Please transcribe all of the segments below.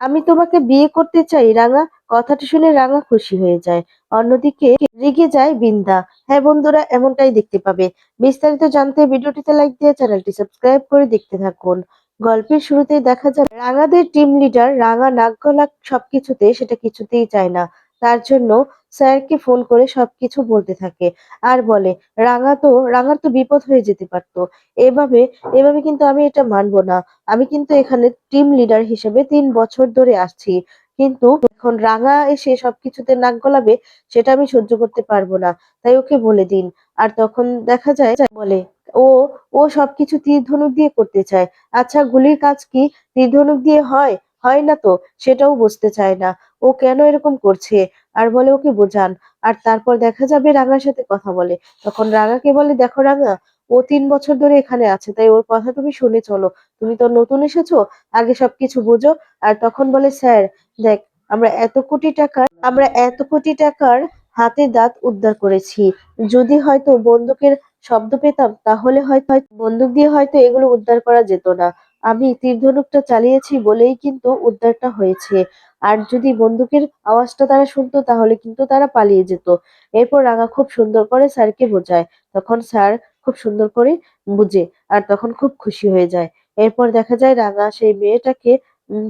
আমি তোমাকে বিয়ে করতে চাই, রাঙা। কথাটি শুনে রাঙা খুশি হয়ে যায়। অন্যদিকে রেগে যায় বিন্দা। হ্যাঁ বন্ধুরা, এমনটাই দেখতে পাবে। বিস্তারিত জানতে ভিডিওটিতে লাইক দিয়ে চ্যানেলটি সাবস্ক্রাইব করে দেখতে থাকুন। গল্পের শুরুতেই দেখা যায় রাঙাদের টিম লিডার রাঙা নাক গলা সবকিছুতে সেটা কিছুতেই চায় না। তার জন্য স্যারকে ফোন করে সবকিছু বলতে থাকে আর বলে, রাঙা তো, রাঙার তো বিপদ হয়ে যেতে পারতো। এভাবে এভাবে কিন্তু আমি এটা মানবো না। আমি কিন্তু এখানে টিম লিডার হিসেবে তিন বছর ধরে আসছি কিন্তু এখন রাঙা এসে সবকিছুতে নাক গলাবে, সেটা আমি সহ্য করতে পারব না। তাই ওকে বলে দিন। আর তখন দেখা যায়, বলে, ও ও সবকিছু তীর ধনুক দিয়ে করতে চায়। আচ্ছা গুলির কাজ কি তীর ধনুক দিয়ে হয়? হয় না তো, সেটাও বুঝতে চায় না। ও কেন এরকম করছে? আর বলে ওকে বোঝান। আর তারপর দেখা যাবে রাঙার সাথে কথা বলে। তখন রাঙাকে বলে, দেখো রাঙা, ও তিন বছর ধরে এখানে আছে, তাই ওর কথা তুমি শুনে চলো। তুমি তো নতুন এসেছ, আগে সবকিছু বুঝো। আর তখন বলে, স্যার, দেখ, আমরা এত কোটি টাকার, আমরা এত কোটি টাকার হাতে দাঁত উদ্ধার করেছি। যদি হয়তো বন্দুকের শব্দ পেতাম, তাহলে হয়তো বন্দুক দিয়ে হয়তো এগুলো উদ্ধার করা যেত না। আমি তীর ধনুকটা চালিয়েছি বলেই কিন্তু উদ্ধারটা হয়েছে। আর যদি বন্দুকের আওয়াজটা তারা শুনতো, তাহলে কিন্তু তারা পালিয়ে যেত। এরপর রাঙা খুব সুন্দর করে স্যারকে বোঝায়। তখন স্যার খুব সুন্দর করে বুঝে আর তখন খুব খুশি হয়ে যায়। এরপর দেখা যায় রাঙা সেই মেয়েটাকে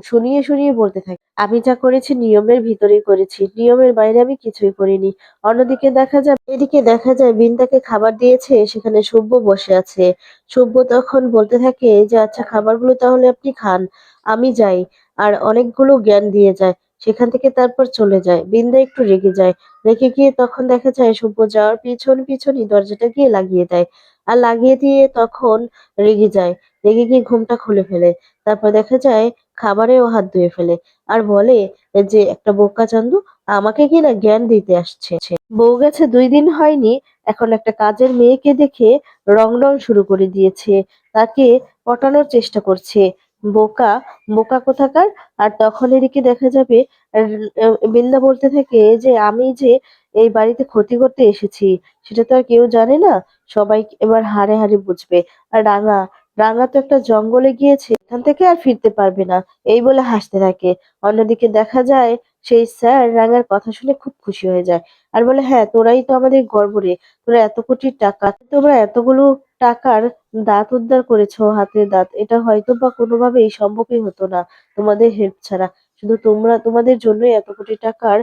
শুনিয়ে শুনিয়ে বলতে থাকে, আমি যা করেছি নিয়মের ভিতরেই করেছি। নিয়মের বাইরে আমি কিছুই করিনি। অন্যদিকে দেখা যায়, এদিকে দেখা যায় বিন্দাকে খাবার দিয়েছে, সেখানে শুভ্য বসে আছে। শুভ্য তখন বলতে থাকে যে আচ্ছা খাবারগুলো তাহলে আপনি খান। আমি যাই। আর অনেকগুলো জ্ঞান দিয়ে যায়। সেখান থেকে তারপর চলে যায়। বিন্দা একটু রেগে যায়। রেগে গিয়ে তখন দেখা যায় শুভ্য যাওয়ার পিছন পিছনই দরজাটা গিয়ে লাগিয়ে দেয়। আর লাগিয়ে দিয়ে তখন রেগে যায়। রেগে গিয়ে ঘুমটা খুলে ফেলে। তারপর দেখা যায় খাবারেও হাত ধুয়ে ফেলে। আর বলে যে, একটা বোকা চান্দু, আমাকে কি না জ্ঞান দিতে আসছে? বউ গেছে দুই দিন হয়নি। এখন একটা কাজের মেয়েকে দেখে রং রং শুরু করে দিয়েছে। তাকে পটানোর চেষ্টা করছে। বোকা বোকা কোথাকার? আর তখন এদিকে দেখা যাবে বিন্দা বলতে থাকে যে, আমি যে এই বাড়িতে ক্ষতি করতে এসেছি, সেটা তো আর কেউ জানে না। সবাই এবার হাড়ে হাড়ে বুঝবে। আর রাঙা রাঙা তো একটা জঙ্গলে গিয়েছে, এখান থেকে আর ফিরতে পারবে না। এই বলে হাসতে থাকে। অন্যদিকে দেখা যায়, সেই স্যার রাঙার কথা শুনে খুব খুশি হয়ে যায়। আর বলে হ্যাঁ তোরাই তো আমাদের গর্ব রে। তোরা এত কোটি টাকা, তোমরা এতগুলো টাকার দাঁত উদ্ধার করেছ, হাতের দাঁত। এটা হয়তো বা কোনোভাবেই সম্ভবই হতো না তোমাদের হেল্প ছাড়া। শুধু তোমরা, তোমাদের জন্যই এত কোটি টাকার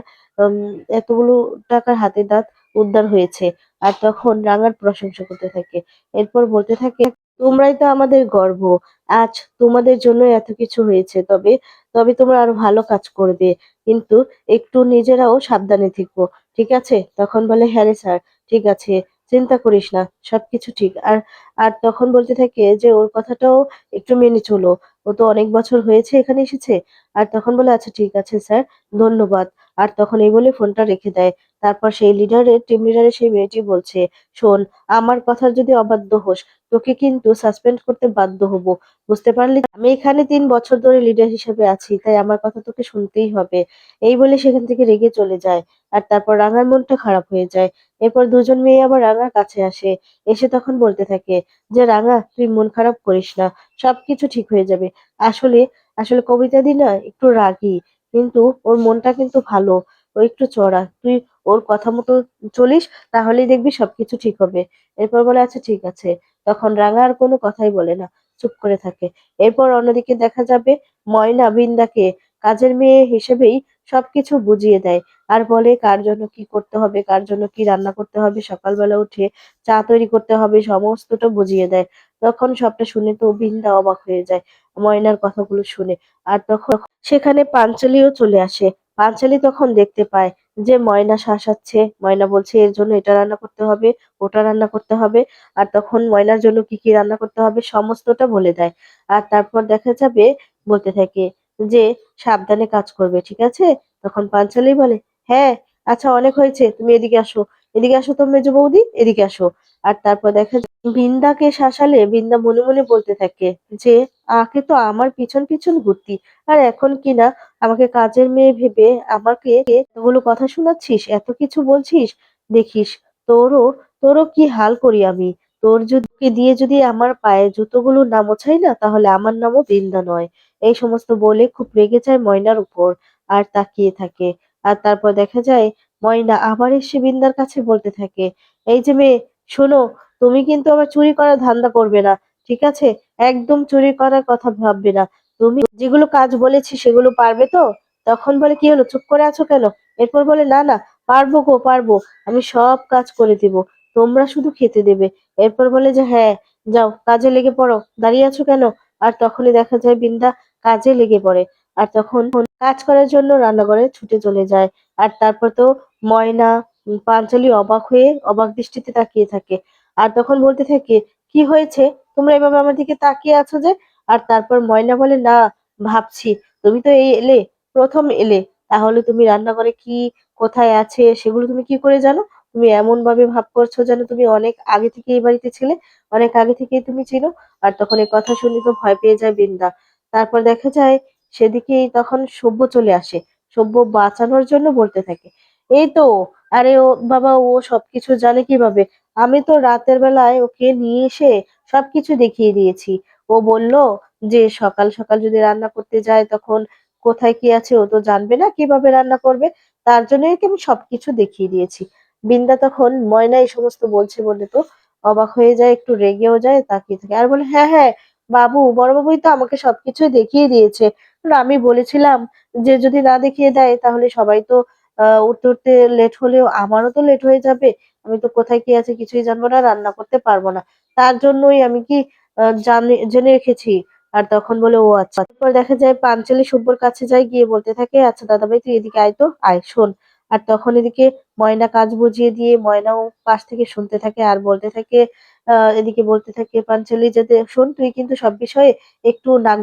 এতগুলো টাকার হাতের দাঁত উদ্ধার হয়েছে। আর তখন রাঙার প্রশংসা করতে থাকে। এরপর বলতে থাকে, তোমরাই তো আমাদের গর্ব। আজ তোমাদের জন্য এত কিছু হয়েছে, তবে তবে তোমরা আরও ভালো কাজ করবে। কিন্তু একটু নিজেরাও সাবধানে থেকো। ঠিক আছে? তখন বলে হ্যাঁ স্যার, ঠিক আছে। চিন্তা করিস না, সবকিছু ঠিক। আর আর তখন বলতে থাকে যে, ওর কথাটাও একটু মেনে চলো। ও তো অনেক বছর হয়েছে, এখানে এসেছে। আর তখন বলে আচ্ছা ঠিক আছে, স্যার, ধন্যবাদ। আর তখন এই বলে ফোনটা রেখে দেয়। তারপর সেই লিডারের টিম লিডারের সেই মেয়েটি বলছে, শোন, আমার কথার যদি অবাধ্য হোস, তোকে কিন্তু সাসপেন্ড করতে বাধ্য হব। বুঝতে পারলি? আমি এখানে তিন বছর ধরে লিডার হিসেবে আছি, তাই আমার কথা তোকে শুনতেই হবে। এই বলে সেখান থেকে রেগে চলে যায়, আর তারপর রাঙার মনটা খারাপ হয়ে যায়। এরপর দুজন মেয়ে আবার রাঙার কাছে আসে, এসে তখন বলতে থাকে যে, রাঙা, তুই মন খারাপ করিস না, সবকিছু ঠিক হয়ে যাবে। আসলে আসলে কবিতা দি না একটু রাগী, কিন্তু ওর মনটা কিন্তু ভালো। ও একটু চড়া, তুই ওর কথা মতো চলিস, তাহলেই দেখবি সবকিছু ঠিক হবে। এরপর বলে আচ্ছা ঠিক আছে। তখন রাঙা আর কোনো কথাই বলে না, চুপ করে থাকে। এরপর অন্যদিকে দেখা যাবে, ময়না বিন্দাকে কাজের মেয়ে হিসেবেই সবকিছু বুঝিয়ে দেয় আর বলে, কার জন্য কি করতে হবে, কার জন্য কি রান্না করতে হবে? সকালবেলা উঠে চা তৈরি করতে হবে, সমস্তটা বুঝিয়ে দেয়। তখন সবটা শুনে তো বিন্দা অবাক হয়ে যায়, ময়নার কথাগুলো শুনে। আর তখন সেখানে পাঞ্চালিও চলে আসে। পাঞ্চালি তখন দেখতে পায় যে ময়না শাসাচ্ছে। ময়না বলছে, এর জন্য এটা রান্না করতে হবে, ওটা রান্না করতে হবে। আর তখন ময়নার জন্য কি কি রান্না করতে হবে সমস্তটা বলে দেয়। আর তারপর দেখা যাবে, বলতে থাকে যে সাবধানে কাজ করবে, ঠিক আছে? তখন পাঞ্চালি বলে হ্যাঁ আচ্ছা অনেক হয়েছে, তুমি এদিকে আসো। এদিকে আসো তো মেজো বৌদি, এদিকে আসো। আর তারপর দেখা বিন্দাকে শাসালে, বৃন্দা মনে মনে বলতে থাকে যে আগে তো আমার পিছন পিছন ঘুরতি, আর এখন কিনা আমাকে কাজের মেয়ে ভেবে আমাকে এতগুলো কথা শোনাচ্ছিস, এত কিছু বলছিস, দেখিস, তোরও তোরও কি হাল করি আমি? তোর যদি দিয়ে যদি আমার পায়ে জুতোগুলো না মোছাই না, তাহলে আমার নামও বৃন্দা নয়। এই সমস্ত বলে খুব রেগে যায় ময়নার উপর, আর তাকিয়ে থাকে। আর তারপর দেখা যায়, ময়না আবার এসে বিন্দার কাছে বলতে থাকে, এই যে মেয়ে, শোনো, তুমি কিন্তু আবার চুরি করার ধান্দা করবে না, ঠিক আছে? একদম চুরি করার কথা ভাববে না। তুমি যেগুলো কাজ বলেছি সেগুলো পারবে তো? তখন বলে, কি হলো, চুপ করে আছো কেন? এরপর বলে, না না, পারব গো, পারব, আমি সব কাজ করে দিব, তোমরা শুধু খেতে দেবে। এরপর বলে যে হ্যাঁ যাও, কাজে লেগে পড়ো, দাঁড়িয়ে আছো কেন? আর তখনই দেখা যায় বিন্দা কাজে লেগে পড়ে। আর তখন কাজ করার জন্য রান্নাঘরে ছুটে চলে যায়। আর তারপর তো ময়না পাঞ্চালি অবাক হয়ে অবাক দৃষ্টিতে তাকিয়ে থাকে। আর তখন বলতে থাকে, কি হয়েছে? তোমরা এভাবে আমার দিকে তাকিয়ে আছো যে? আর তারপর ময়না বলে, না, ভাবছি। তুমি তো এই এলে, প্রথম এলে। তাহলে তুমি রান্নাঘরে কি, কোথায় আছে, সেগুলো তুমি কি করে জানো? তুমি এমন ভাবে ভাব করছ যেন তুমি অনেক আগে থেকে এই বাড়িতে ছিলে, অনেক আগে থেকেই তুমি ছিল। আর তখন এই কথা শুনে তো ভয় পেয়ে যায় বৃন্দা। তারপর দেখা যায় সেদিকেই তখন সভ্য চলে আসে, সভ্য বাঁচানোর জন্য বলতে থাকে। এই তো, আরে ও বাবা, ও সবকিছু জানে কীভাবে? আমি তো রাতের বেলায় ওকে নিয়ে এসে সবকিছু দেখিয়ে দিয়েছি। ও বলল যে সকাল সকাল যদি রান্না করতে যায় তখন কোথায় কি আছে ও তো জানবে না কীভাবে রান্না করবে, তার জন্য ওকে আমি সবকিছু দেখিয়ে দিয়েছি। বিন্দা তখন ময়না এই সমস্ত বলছে বলে তো অবাক হয়ে যায়, একটু রেগেও যায়, তাকিয়ে থাকে। আর বলে হ্যাঁ হ্যাঁ বাবু বড় বাবুই তো আমাকে সবকিছু দেখিয়ে দিয়েছে। আমি বলেছিলাম যে যদি না দেখিয়ে দেয় তাহলে সবাই তো উঠতে উঠতে লেট হলেও আমারও তো লেট হয়ে যাবে। আমি তো কোথায় কি আছে কিছুই জানব না, রান্না করতে পারব না। তার জন্যই আমি কি জেনে রেখেছি। আর তখন বলে, ও আচ্ছা। তারপর দেখা যায় পাঞ্চালি সব্যর কাছে যায়, গিয়ে বলতে থাকে আচ্ছা দাদাভাই, তুই এদিকে আয় তো, আয়, শোন। আর তখন এদিকে ময়না কাজ বুঝিয়ে দিয়ে ময়নাও পাশ থেকে শুনতে থাকে আর বলতে থাকে এদিকে বলতে থাকে, পাঞ্চালি, যে দে- শোন, তুই কিন্তু সব বিষয়ে একটু নাক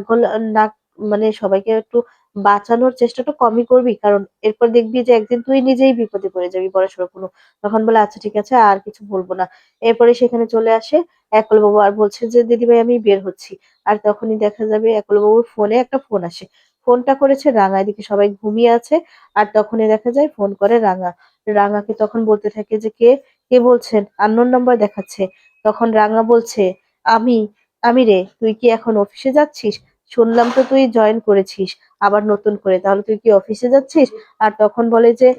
নাক মানে সবাইকে একটু বাঁচানোর চেষ্টাটা কমই করবি। কারণ এরপর দেখবি যে একদিন তুই নিজেই বিপদে পড়ে যাবি পড়াশোনা কোনো। তখন বলে আচ্ছা ঠিক আছে, আর কিছু বলব না। এরপরে সেখানে চলে আসে একল বাবু আর বলছে যে, দিদিভাই, আমি বের হচ্ছি। আর তখনই দেখা যাবে একল বাবুর ফোনে একটা ফোন আসে। ফোনটা করেছে রাঙা, এদিকে সবাই ঘুমিয়ে আছে। আর তখনই দেখা যায় ফোন করে রাঙা। রাঙাকে তখন বলতে থাকে যে, কে? কে বলছেন? আননোন নাম্বার দেখাচ্ছে। তখন রাঙা বলছে, আমি আমি রে, তুই কি এখন অফিসে যাচ্ছিস? শুনলাম তো তুই জয়েন করেছিস, আবার নতুন করে, তাহলে তুই কি অফিসে যাচ্ছিস? আর তখন বলে যে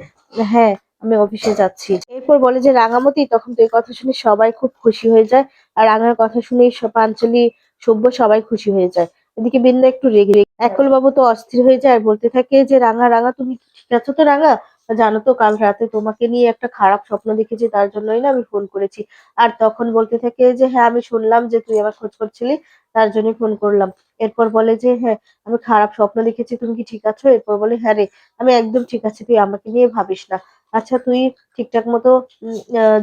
হ্যাঁ আমি অফিসে যাচ্ছি। এরপর বলে যে রাঙামতি তখন তুই কথা শুনে সবাই খুব খুশি হয়ে যায়, আর রাঙার কথা শুনে পাঞ্চালি, সভ্য সবাই খুশি হয়ে যায়। এদিকে বিন্দা একটু রেগে একল বাবু তো অস্থির হয়ে যায়, বলতে থাকে যে, রাঙা রাঙা, তুমি ঠিক আছো তো, রাঙা? জানো তো, কাল রাতে তোমাকে নিয়ে একটা খারাপ স্বপ্ন দেখেছি, তার জন্যই না আমি ফোন করেছি। আর তখন বলতে থাকে যে হ্যাঁ আমি শুনলাম যে তুই আবার খোঁজ করছিলি, তার জন্য ফোন করলাম। এরপর বলে যে হ্যাঁ আমি খারাপ স্বপ্ন দেখেছি, তুমি কি ঠিক আছো? এরপর বলে হ্যাঁ রে, আমি একদম ঠিক আছি, তুই আমাকে নিয়ে ভাবিস না। আচ্ছা তুই ঠিকঠাক মতো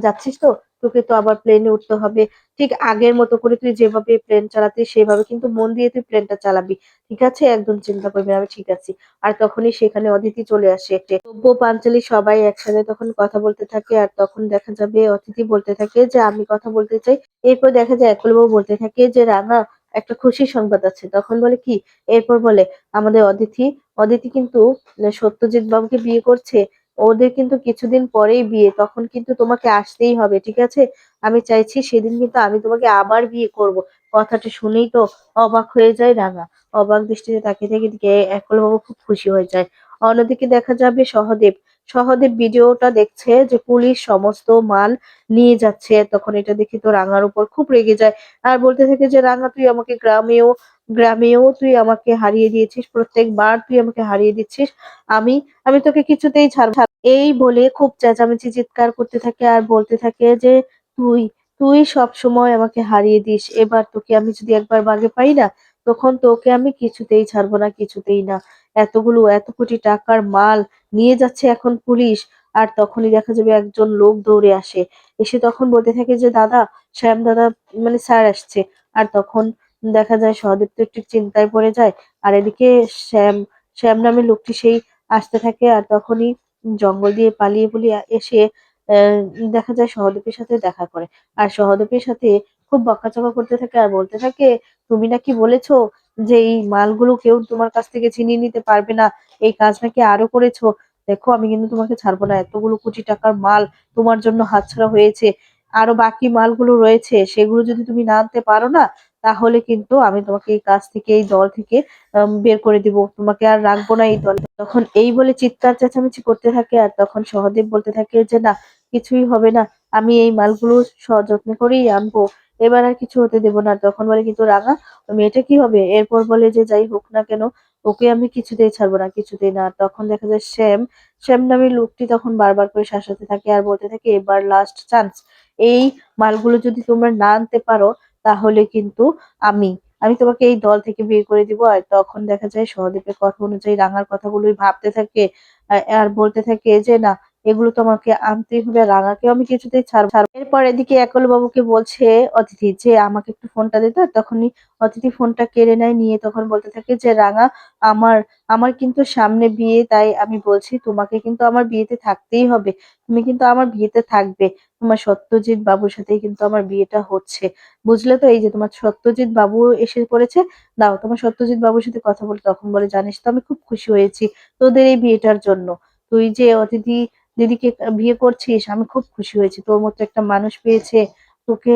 যাচ্ছিস তো? তোকে তো আবার প্লেনে উঠতে হবে। ঠিক আগের মতো করে তুই যেভাবে প্লেন চালাতিস, সেভাবে কিন্তু মন দিয়ে তুই প্লেনটা চালাবি। ঠিক আছে? একদম চিন্তা করবি আমি ঠিক আছি। আর তখনই সেখানে অদিতি চলে আসে। সব্য পাঞ্চালি সবাই একসাথে তখন কথা বলতে থাকে আর তখন দেখা যাবে, অতিথি বলতে থাকে যে, আমি কথা বলতে চাই। এরপর দেখা যায় একলবাবু বলতে থাকে যে রাঙা একটা খুশির সংবাদ আছে। তখন বলে, কি? এরপর বলে, আমাদের অদিতি অদিতি কিন্তু সত্যজিৎ বাবুকে বিয়ে করছে। ওদের কিন্তু কিছুদিন পরেই বিয়ে, তখন কিন্তু তোমাকে আসতেই হবে, ঠিক আছে? আমি চাইছি সেদিন কিন্তু আমি তোমাকে আবার বিয়ে করব। কথাটা শুনেই তো অবাক হয়ে যায় রাঙা। অবাক দৃষ্টিতে তাকিয়ে থেকে একলবাবু খুব খুশি হয়ে যায়। অন্যদিকে দেখা যাবে সহদেব। সহদেব ভিডিওটা দেখছে যে পুলিশ সমস্ত মাল নিয়ে যাচ্ছে, তখন এটা দেখে তো রাঙার উপর খুব রেগে যায়। আর বলতে থাকে যে, রাঙা, তুই আমাকে গ্রামেও গ্রামেও তুই আমাকে হারিয়ে দিয়েছিস, প্রত্যেকবার তুই আমাকে হারিয়ে দিচ্ছিস। আমি আমি তোকে কিছুতেই ছাড়ব এই বলে খুব চেঁচামেচি চিৎকার করতে থাকে আর বলতে থাকে যে, তুই তুই সব সময় আমাকে হারিয়ে দিস। এবার তোকে আমি যদি একবার বাগে পাই না, তখন তোকে আমি কিছুতেই ছাড়বো না, কিছুতেই না। এতগুলো, এত কোটি টাকার মাল নিয়ে যাচ্ছে এখন পুলিশ, আর তখনই দেখা যাবে একজন লোক দৌড়ে আসে। এসে তখন বলতে থাকে যে, দাদা, শ্যাম দাদা মানে স্যার আসছে। আর তখন দেখা যায় সহদেব তো একটু চিন্তায় পড়ে যায়। আর এদিকে শ্যাম শ্যাম নামে লোকটি সেই আসতে থাকে আর তখনই জঙ্গল দিয়ে পালিয়ে পালিয়ে এসে দেখা যায় সহদেবের সাথে দেখা করে। আর সহদেবের সাথে খুব বকাঝকা করতে থাকে আর বলতে থাকে, তুমি নাকি বলেছ যে এই মালগুলো কেউ তোমার কাছ থেকে ছিনিয়ে নিতে পারবে না? এই কাজ নাকি আরও করেছ? দেখো, আমি কিন্তু তোমাকে ছাড়বো না। এতগুলো কোটি টাকার মাল তোমার জন্য হাতছাড়া হয়েছে। আরও বাকি মালগুলো রয়েছে, সেগুলো যদি তুমি না আনতে পারো না তাহলে কিন্তু আমি তোমাকে এই কাজ থেকে, এই দল থেকে বের করে দিব। তোমাকে আর রাখব না এই দলে। তখন এই বলে চিৎকার, চেঁচামেচি করতে থাকে আর তখন সহদেব বলতে থাকে যে, না, কিছুই হবে না। আমি এই মালগুলো সযত্ন করেই আনব। এবার আর কিছু হতে দেবো না। তখন বলে, কিন্তু রাঙা মেয়েটা কি হবে? এরপর বলে যে, যাই হোক না কেন, ওকে আমি কিছুতেই ছাড়বো না, কিছুতেই না। তখন দেখা যায় শ্যাম শ্যাম নামে লোকটি তখন বারবার করে শাসাতে থাকে আর বলতে থাকে, এবার লাস্ট চান্স এই মালগুলো যদি তোমরা না আনতে পারো তাহলে কিন্তু আমি আমি তোমাকে এই দল থেকে বের করে দিব আর তখন দেখা যায় সহদীপের কথা অনুযায়ী রাঙার কথাগুলোই ভাবতে থাকে আর বলতে থাকে যে না এগুলো তোমাকে আনতেই হবে রাঙাকে আমি কিছুতেই ছাড়বো এরপর এদিকে একল বাবুকে বলছে অতিথি যে, আমাকে একটু ফোনটা দিতে তখনই অতিথি ফোনটা কেড়ে নেয়, নিয়ে তখন বলতে থাকে যে, রাঙা, আমার আমার কিন্তু সামনে বিয়ে, তাই আমি বলছি তোমাকে কিন্তু আমার বিয়েতে থাকতেই হবে। তুমি কিন্তু আমার বিয়েতে থাকবে। তোমার সত্যজিৎ বাবুর সাথেই কিন্তু আমার বিয়েটা হচ্ছে। বুঝলে তো? এই যে তোমার সত্যজিৎ বাবু এসে পড়েছে। দাও, তোমার সত্যজিৎ বাবুর সাথে কথা বলে, তখন বলে, জানিস তো, আমি খুব খুশি হয়েছি তোদের এই বিয়েটার জন্য। তুই যে অতিথি দিদিকে বিয়ে করছিস, আমি খুব খুশি হয়েছি। তোর মতো একটা মানুষ পেয়েছে, তোকে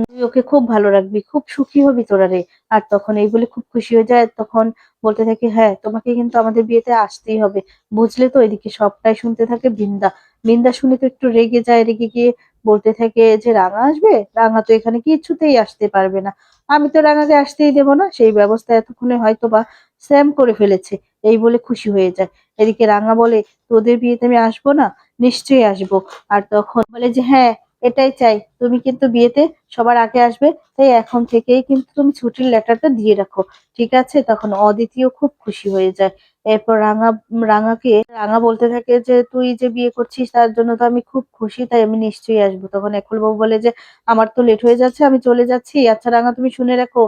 তুই ওকে খুব ভালো রাখবি, খুব সুখী হবি তোরা রে। আর তখন এই বলে খুব খুশি হয়ে যায়, তখন বলতে থাকে হ্যাঁ তোমাকে কিন্তু আমাদের বিয়েতে আসতেই হবে। বুঝলে তো এদিকে সবটাই শুনতে থাকে বৃন্দা। বৃন্দা শুনে তো একটু রেগে যায়, রেগে গিয়ে বলতে থাকে যে, রাঙা আসবে? রাঙা তো এখানে কিছুতেই আসতে পারবে না। আমি তো রাঙাকে আসতেই দেবো না। সেই ব্যবস্থা এতক্ষণে হয়তো বা স্যাম করে ফেলেছে। এই বলে খুশি হয়ে যায়। এদিকে রাঙা বলে, তোদের বিয়েতে আমি আসব না? নিশ্চয়ই আসব। আর তখন বলে যে হ্যাঁ এটাই চাই। তুমি কিন্তু বিয়েতে সবার আগে আসবে, তাই এখন থেকেই কিন্তু তুমি ছুটির লেটারটা দিয়ে রাখো, ঠিক আছে? তখন অদিতিও খুব খুশি হয়ে যায়। এরপর রাঙা, রাঙাকে, রাঙা বলতে থাকে যে, তুই যে বিয়ে করছিস, তার জন্য তো আমি খুব খুশি, তাই আমি নিশ্চয়ই আসব। তখন বাবু বলে যে, আমার তো লেট হয়ে যাচ্ছে, আমি চলে যাচ্ছি। আচ্ছা রাঙা, তুমি শুনে রাখো,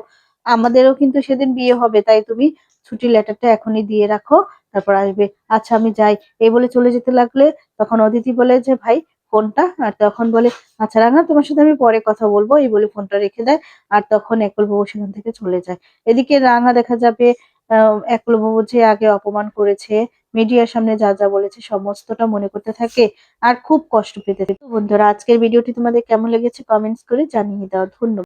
আমাদেরও কিন্তু সেদিন বিয়ে হবে, তাই তুমি ছুটির লেটারটা এখনই দিয়ে রাখো, তারপর আসবে আচ্ছা আমি যাই। এই বলে চলে যেতে লাগলে তখন অদিতি বলে যে, ভাই, ফোনটা? আর তখন বলে আচ্ছা রাঙা, তোমার সাথে আমি পরে কথা বলব। এই বলে ফোনটা রেখে দেয়, আর তখন একল একলবাবু সেখান থেকে চলে যায়। এদিকে রাঙা দেখা যাবে, আহ একলবাবু যে আগে অপমান করেছে, মিডিয়ার সামনে যা যা বলেছে, সমস্তটা মনে করতে থাকে আর খুব কষ্ট পেতে থাকে। বন্ধুরা, আজকের ভিডিওটি তোমাদের কেমন লেগেছে, কমেন্টস করে জানিয়ে দাও। ধন্যবাদ।